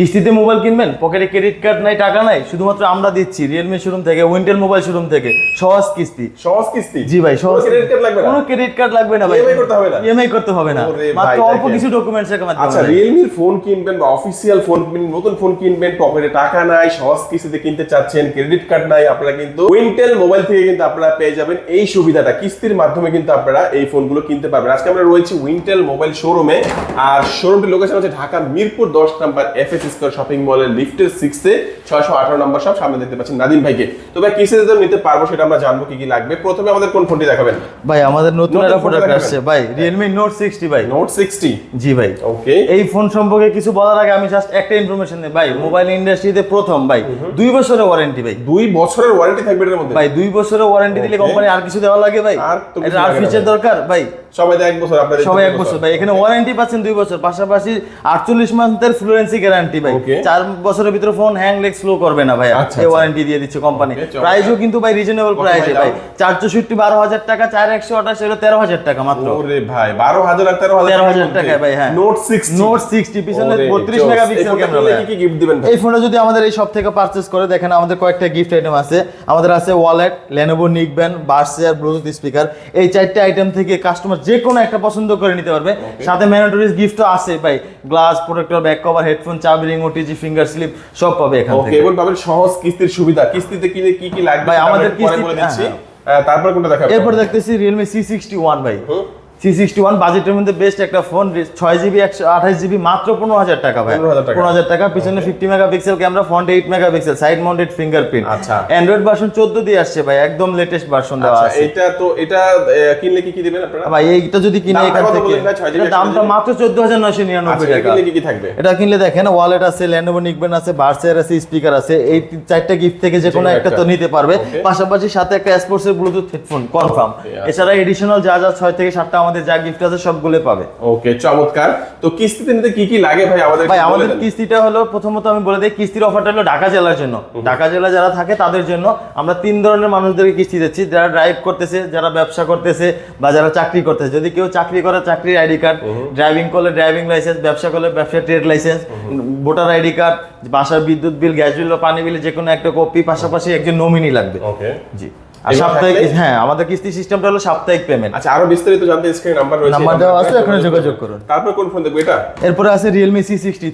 কিস্তিতে মোবাইল কিনবেন? পকেটে ক্রেডিট কার্ড নাই টাকা নাই শুধুমাত্র আমরা দিচ্ছি রিয়েলমি শোরুম থেকে উইন্টেল মোবাইল শোরুম থেকে সহজ কিস্তি। সহজ কিস্তি? জি ভাই সহজ ক্রেডিট কার্ড লাগবে না। কোনো ক্রেডিট কার্ড লাগবে না ভাই। EMI করতে হবে না? ইএমআই করতে হবে না। মাত্র অল্প কিছু ডকুমেন্টস এর মাধ্যমে। আচ্ছা রিয়েলমির ফোন কিনবেন বা অফিসিয়াল ফোন কিনবেন নতুন ফোন কিনবেন পকেটে টাকা নাই সহজ কিস্তিতে কিনতে চাচ্ছেন ক্রেডিট কার্ড নাই আপনারা কিন্তু উইন্টেল মোবাইল থেকে কিন্তু আপনারা পেয়ে যাবেন এই সুবিধাটা। কিস্তির মাধ্যমে কিন্তু আপনারা এই ফোনগুলো কিনতে পারবেন। আজকে আমরা রয়েছি উইন্টেল মোবাইল শোরুমে আর শোরুমটির লোকেশন হচ্ছে ঢাকা মিরপুর দশ number F S square shopping মলের লিফটের সিক্সে ছয়শো আঠারো নাম্বার সব সামনে দেখতে পাচ্ছেন নাদিম ভাইকে। তো ভাই কিস্তিতে তো নিতে পারব সেটা আমরা জানব কি কি লাগবে? প্রথমে আমাদের কোন ফোনটি দেখাবেন? ভাই আমাদের নতুন একটা ফোন প্রোডাক্ট আসছে। ভাই রিয়েলমি নোট সিক্সটি ভাই। নোট সিক্সটি জি ভাই। ওকে এই ফোন সম্পর্কে কিছু বলার আগে আমি জাস্ট একটা ইনফরমেশন দিই। ভাই মোবাইল ইন্ডাস্ট্রিতে প্রথম ভাই দুই বছরের ওয়ারেন্টি ভাই। দুই বছরের ওয়ারেন্টি থাকবে এটার মধ্যে? ভাই দুই বছরের ওয়ারেন্টি দিলে কোম্পানি আর কিছু দেওয়া লাগে ভাই। আর আর ফিচার দরকার ভাই। সবাই এক বছর আপনাদের সবাই এক বছর। ভাই এখানে ওয়ারেন্টি পাচ্ছেন দুই বছর। পাশাপাশি আটচল্লিশ মান্থের ফ্লুয়েন্সি গ্যারান্টি ভাই। চার বছরের ভিতরে ফোন হ্যাং লেগ স্লো করবে না ভাই আচ্ছা, এই আচ্ছা। ওয়ারেন্টি দিয়ে দিচ্ছে কোম্পানি। প্রাইসও কিন্তু ভাই রিজনেবল প্রাইসে ভাই ভাই। চার চৌষট্টি বারো হাজার টাকা চার একশো আঠাশ হলো তেরো হাজার টাকা মাত্র। ভাই বারো হাজার আর তেরো তেরো হাজার টাকায় ভাই হ্যাঁ। নোট সিক্স নোট সিক্সটি পিছনে বত্রিশ মেগাপিক্সেল ক্যামেরা কি গিফট দিবেন? এই ফোনটা যদি আমাদের এই সব থেকে পারচেস করে দেখেন আমাদের কয়েকটা গিফট আইটেম আছে। আমাদের আছে ওয়ালেট লেনোভো নিকব্যান্ড বার্সেয়ার ব্লুটুথ স্পিকার এই চারটে আইটেম থেকে কাস্টমার যে কোনো একটা পছন্দ করে নিতে পারবে। সাথে ম্যান্ডেটরিজ গিফটও আছে ভাই। Glass protector back cover headphone চাবি রিং ওটিজি ফিঙ্গার স্লিপ সব পাবে এখান থেকে। কেবল পাবেন সহজ কিস্তির সুবিধা। কিস্তিতে কিনে কি কি লাগবে ভাই, আমাদের কিস্তি- হ্যাঁ, আহ, তারপর কোনটা দেখাবো? এরপর দেখতেছি সিক্সটি ওয়ান ভাই। সিক্সটি ওয়ান বাজেটের মধ্যে বেস্ট একটা ফোন ছয় জিবি একশো আঠাশ জিবি মাত্র পনেরো হাজার টাকা ভাই। পনেরো হাজার টাকা। পিছনে fifty megapixel camera front eight megapixel side mounted fingerprint আচ্ছা। অ্যান্ড্রয়েড ভার্সন চোদ্দ দিয়ে আসছে ভাই একদম লেটেস্ট ভার্সন দেওয়া আচ্ছা আছে। এটা তো এটা কিনলে কি কি দিবেন আপনারা? ভাই এইটা যদি কিনে এখান থেকে বললেন ভাই? 6 GB এটার দামটা মাত্র চোদ্দ হাজার নয়শো নিরানব্বই আচ্ছা টাকা। কিনলে কি কি থাকবে? এটা কিনলে দেখেন ওয়ালেট আছে ল্যান্ডোভো নিকবেন আছে বার্সের আছে স্পিকার আছে এই চারটা গিফট থেকে যে কোনো একটা তো নিতে পারবে। পাশাপাশি সাথে একটা স্পোর্টসের ব্লুটুথ হেডফোন কনফার্ম। এছাড়া এডিশনাল যা যা ছয় থেকে সাতটা আমাদের যা গিফট আছে সবগুলো পাবে। ওকে চমৎকার। তো কিস্তিতে নিতে কি কি লাগে ভাই? আমাদের ভাই আমাদের কিস্তিটা হলো প্রথমত আমি বলে দিই কিস্তির অফারটা হলো ঢাকা জেলার জন্য। ঢাকা জেলা যারা থাকে তাদের জন্য আমরা তিন ধরনের মানুষদেরকে কিস্তি দিচ্ছি। যারা ড্রাইভ করতেছে যারা ব্যবসা করতেছে বা যারা চাকরি করতেছে। যদি কেউ চাকরি করে চাকরির আইডি কার্ড ড্রাইভিং করলে ড্রাইভিং লাইসেন্স ব্যবসা করলে ব্যবসা trade licence voter ID card বাসার বিদ্যুৎ বিল গ্যাস বিল বা পানি বিল যে কোনো একটা কপি পাশাপাশি একজন নমিনি লাগবে। ওকে জি। সাপ্তাহিক? হ্যাঁ আমাদের কিস্তি সিস্টেমটা হলো সাপ্তাহিক পেমেন্ট আচ্ছা আরও বিস্তারিত জানতে স্ক্রিন নাম্বার রয়েছে নাম্বার দেওয়া আছে, যোগাযোগ করুন। তারপর কোন ফোন দেখব এটা? এরপরে আছে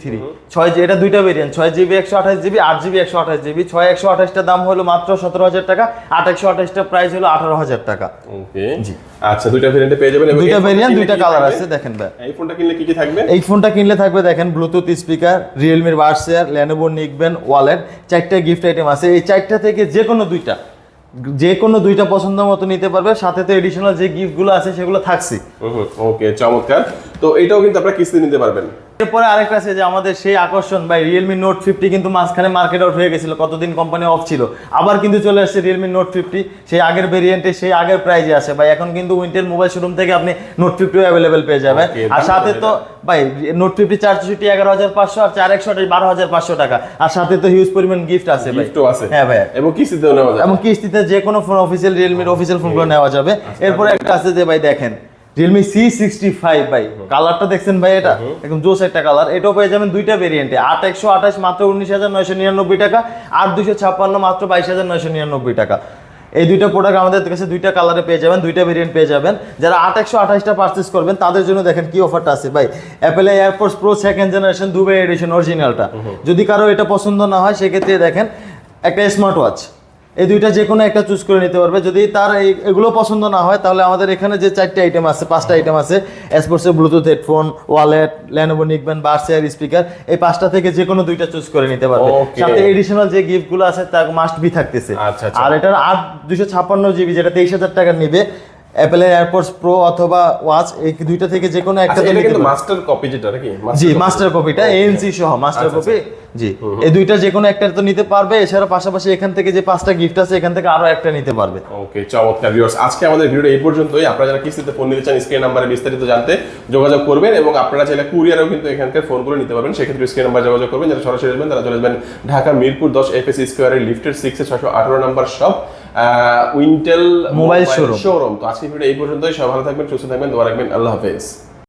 থ্রি ছয় জি এটা দুইটা ভেরিয়েন্ট ছয় জিবি একশো আঠাশ জিবি আট জিবি একশো আঠাশ জিবি ছয় একশো আঠাশটার দাম হলো মাত্র সতেরো হাজার টাকা আট একশো আঠাশটা প্রাইস হলো আঠারো হাজার টাকা। ওকে। আচ্ছা দুইটা ভেরিয়েন্টে পেয়ে যাবেন দুইটা ভেরিয়েন্ট দুইটা কালার আছে দেখেন ভাই। এই ফোনটা কিনলে কি কি থাকবে? এই ফোনটা কিনলে থাকবে দেখেন ব্লুটুথ স্পিকার রিয়েলমির বার্সেয়ার ল্যানোভো নিকবেন ওয়ালেট চারটা গিফট আইটেম আছে। এই চারটা থেকে যে কোনো দুইটা যে কোনো দুইটা পছন্দ মতো নিতে পারবে, সাথে তো এডিশনাল যে গিফটগুলো আছে সেগুলো থাকছে। ওকে, চমৎকার। তো এটাও কিন্তু আপনারা কিস্তি নিতে পারবেন। এরপরে আরেকটা আছে যে আমাদের সেই আকর্ষণ ভাই রিয়েলমি নোট ফিফটি কিন্তু মাঝখানে মার্কেট আউট হয়ে গেছিল কতদিন কোম্পানি অফ ছিল। আবার কিন্তু চলে আসছে রিয়েলমি নোট ফিফটি সেই আগের ভেরিয়েন্টে সেই আগের প্রাইজে আছে। ভাই এখন কিন্তু উইন্টেল মোবাইল শোরুম থেকে আপনি নোট ফিফটিও অ্যাভেলেবেল পেয়ে যাবেন। আর সাথে তো ভাই নোট ফিফটি চার চৌষট্টি এগারো হাজার পাঁচশো আর চার একশো বারো হাজার পাঁচশো টাকা। আর সাথে তো হিউজ পরিমাণ গিফট আছে গিফটও আছে। হ্যাঁ ভাই। এবং কিস্তিতেও নেওয়া যাবে। এবং কিস্তিতে যে কোনো ফোন অফিসিয়াল রিয়েলমির অফিসিয়াল ফোনগুলো নেওয়া যাবে। এরপরে একটা আছে যে ভাই দেখেন। রিয়েলমি সি সিক্সটি ফাইভ ভাই। কালারটা দেখছেন ভাই এটা? একদম জোস একটা কালার এটাও পেয়ে যাবেন দুইটা ভেরিয়েন্টে আট একশো আঠাশ মাত্র উনিশ হাজার নয়শো নিরানব্বই টাকা। আর দুশো ছাপ্পান্ন মাত্র বাইশ হাজার নয়শো নিরানব্বই টাকা। এই দুইটা প্রোডাক্ট আমাদের কাছে দুইটা কালারে পেয়ে যাবেন দুইটা ভেরিয়েন্ট পেয়ে যাবেন। যারা আট একশো আঠাশটা পার্চেস করবেন তাদের জন্য দেখেন কি অফারটা আছে ভাই। Apple AirPods pro second generation Dubai edition অরিজিনালটা যদি কারও এটা পছন্দ না হয় সেক্ষেত্রে দেখেন একটা স্মার্ট ওয়াচ এই দুইটা যে কোনো একটা চুজ করে নিতে পারবে। যদি তার এগুলো পছন্দ না হয় তাহলে আমাদের এখানে যে চারটে আইটেম আছে পাঁচটা আইটেম আছে স্পোর্টসের bluetooth headphone wallet Lenovo neckband বার্সিয়ার speaker এই পাঁচটা থেকে যে কোনো দুইটা চুজ করে নিতে পারবে। সাথে এডিশনাল যে গিফটগুলো আছে তা মাস্ট বি থাকতেছে। আচ্ছা, আচ্ছা। আর এটার আট দুশো ছাপ্পান্ন জিবি যেটা তেইশ হাজার টাকা নেবে অ্যাপেলের এয়ারপোর্টস প্রো অথবা ওয়াচ এই দুইটা থেকে যে কোনো একটা আচ্ছা। মাস্টার কপি যেটা নাকি? জি মাস্টার কপিটা এএনসি সহ মাস্টার আচ্ছা, কপি জি। এই দুইটা যে কোনো একটা তো নিতে পারবে এছাড়া পাশাপাশি এখান থেকে যে পাঁচটা গিফট আছে এখান থেকে আরও একটা নিতে পারবে। ওকে চমৎকার ভিউয়ার্স আজকে আমাদের ভিডিওটা এই পর্যন্তই। আপনারা যারা কিস্তিতে ফোন নিতে চান স্ক্রিন নাম্বারে বিস্তারিত জানতে যোগাযোগ করবেন এবং আপনারা চাইলে কুরিয়ারও কিন্তু এখানকার ফোনগুলো নিতে পারবেন। সেক্ষেত্রে স্ক্রিন নাম্বার যোগাযোগ করবেন। যারা সরাসরি আসবেন তারা চলে আসবেন ঢাকা মিরপুর দশ এফএসি স্কোয়ারের লিফটের সিক্সে ছশো আঠারো নাম্বার সব উইন্টেল showroom। শোরুম তো আজকে ভিডিও এই পর্যন্তই। সব ভালো থাকবেন সুস্থ থাকবেন দোয়া রাখবেন। আল্লাহ হাফেজ।